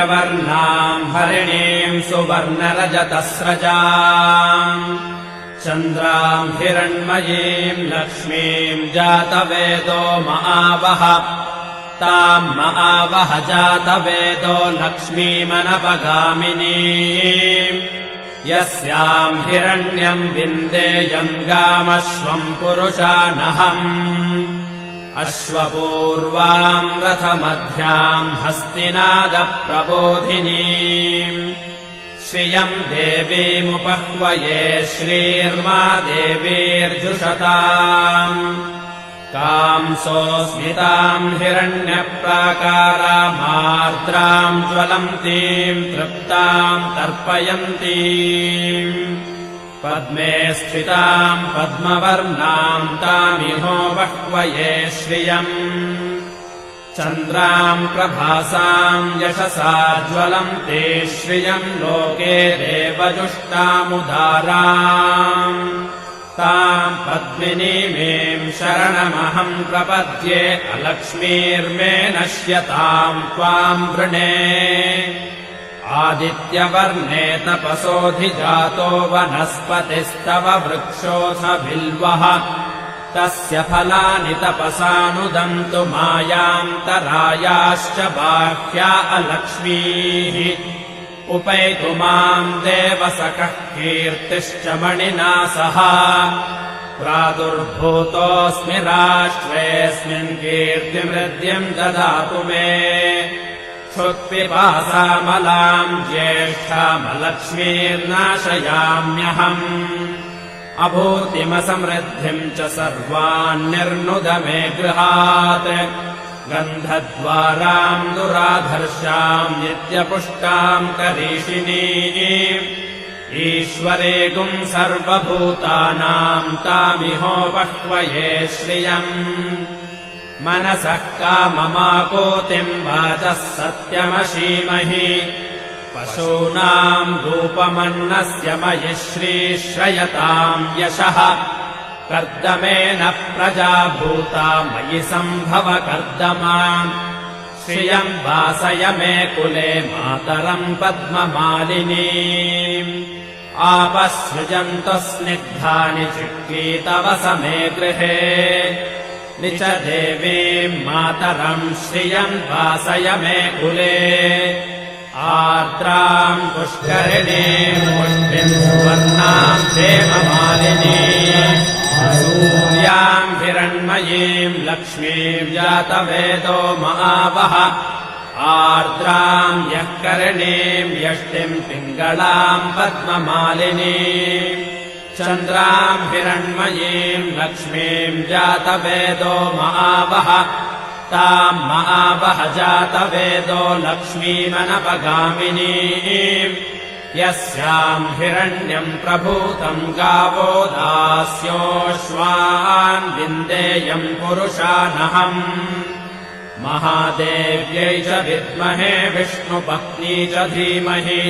हिरण्यवर्णाम् हरिणीम् सुवर्णरजतस्रजा चन्द्राम् हिरण्मयीम् लक्ष्मीम् जातवेदो महावह ताम् महावह जातवेदो लक्ष्मीमनपगामिनी यस्याम् हिरण्यम् विन्देयम् गामश्वम् पुरुषानहम् अश्वपूर्वाम् रथमध्याम् हस्तिनादप्रबोधिनी श्रियम् देवीमुपह्वये श्रीर्मा देवीर्जुषताम्। कांसोऽस्मिताम् हिरण्यप्राकारामार्द्राम् ज्वलन्तीम् तृप्ताम् तर्पयन्तीम् पद्मे स्थिताम् पद्मवर्णाम् तामिहो बह्वये श्रियम्। चन्द्राम् प्रभासाम् यशसा ज्वलन्ते श्रियम् लोके देवजुष्टामुदाराम्। ताम् पद्मिनीमेम् शरणमहम् प्रपद्ये अलक्ष्मीर्मे नश्यताम् त्वाम् वृणे आदित्यवर्णे तपसोऽधिजातो वनस्पतिस्तव वृक्षोऽथ बिल्वः तस्य फलानि तपसानुदन्तु मायान्तरायाश्च बाह्या अलक्ष्मीः। उपैतु माम् देवसखः कीर्तिश्च मणिना सह। प्रादुर्भूतोऽस्मि राष्ट्रेऽस्मिन् कीर्तिमृद्यम् ददातु मे क्षुत्पिपासामलाम् ज्येष्ठामलक्ष्मीर्नाशयाम्यहम् अभूतिमसमृद्धिम् च सर्वान्निर्नुद मे गृहात् गन्धद्वाराम् दुराधर्षाम् नित्यपुष्टाम् करीषिणी ईश्वरेगुम् सर्वभूतानाम् तामिहो बह्वये श्रियम् मनसः काममाकोतिम् वाचः सत्यमशीमहि। पशूनाम् रूपमन्नस्य मयि श्रीश्रयताम् यशः। कर्दमेन प्रजा भूता मयि सम्भव कर्दमा श्रियम् वासय मे कुले मातरम् पद्ममालिनी। आपसृजन्तु स्निग्धानि चिक्कीतव समे गृहे निच देवीम् मातरम् श्रियम् वासय मे कुले। आर्द्राम् पुष्करिणीम् पुष्टिम् सुवर्णाम् देवमालिनी सूर्याम् हिरण्मयीम् लक्ष्मीम् जातवेदो महावह आर्द्राम् यः करणीम् यष्टिम् पिङ्गलाम् पद्ममालिनी चन्द्राम् हिरण्मयीम् लक्ष्मीम् जातवेदो महावह ताम् महावह जातवेदो लक्ष्मीमनपगामिनी यस्याम् हिरण्यम् प्रभूतम् गावो दास्योऽश्वान् विन्देयम् पुरुषानहम्। महादेव्यै च विद्महे विष्णुपत्नी च धीमहि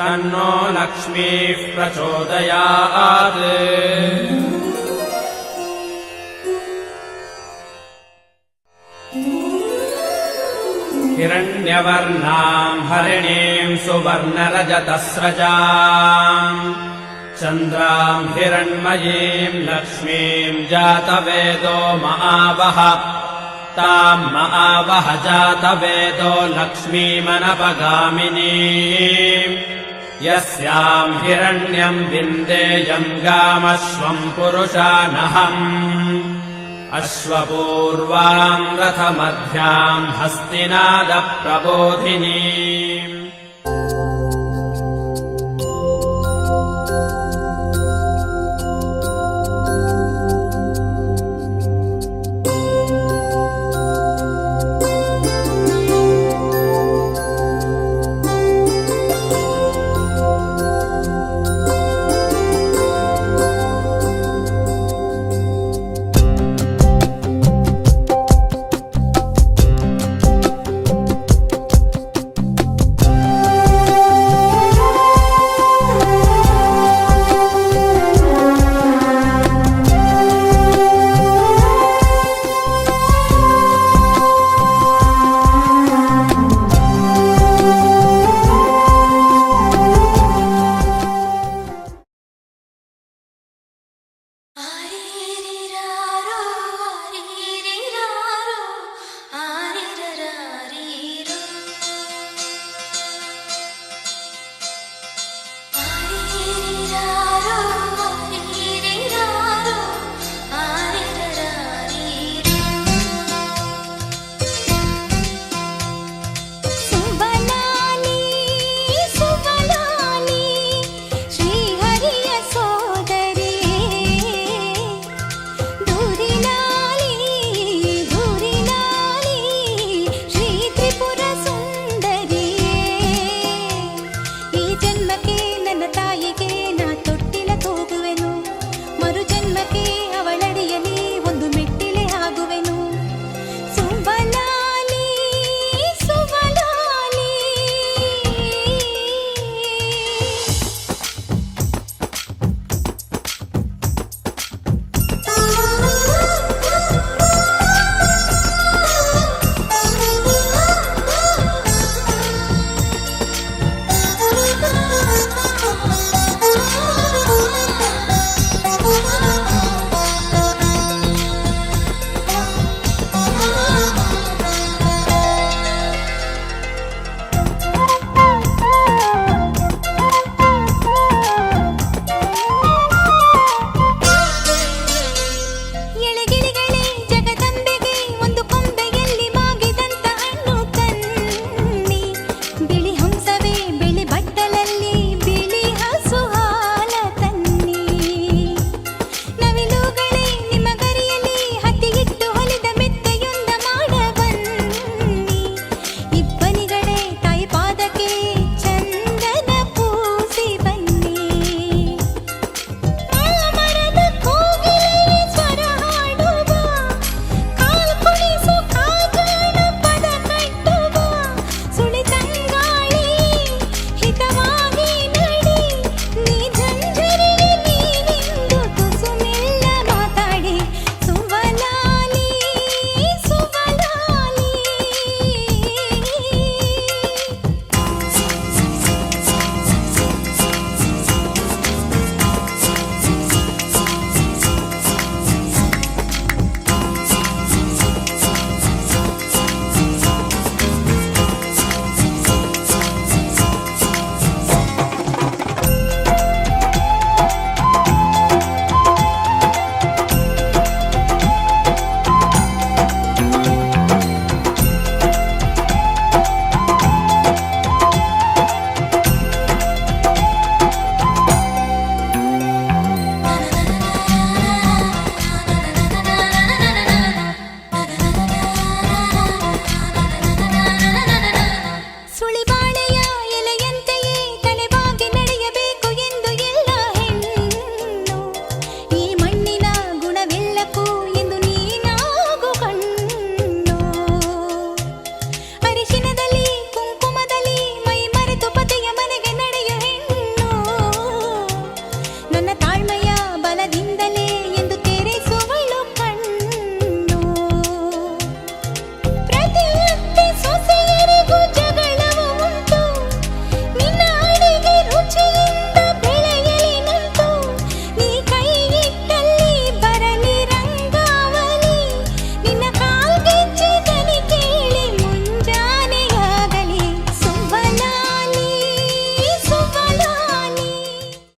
तन्नो लक्ष्मीः प्रचोदयात्। हिरण्यवर्णाम् हरिणीम् सुवर्णरजतस्रजा चन्द्राम् हिरण्मयीम् लक्ष्मीम् जातवेदो महावह ताम् महावह जातवेदो लक्ष्मीमनपगामिनी यस्याम् हिरण्यम् विन्देयम् गामश्वम् पुरुषानहम्। अश्वपूर्वाम् रथमध्याम् हस्तिनादप्रबोधिनी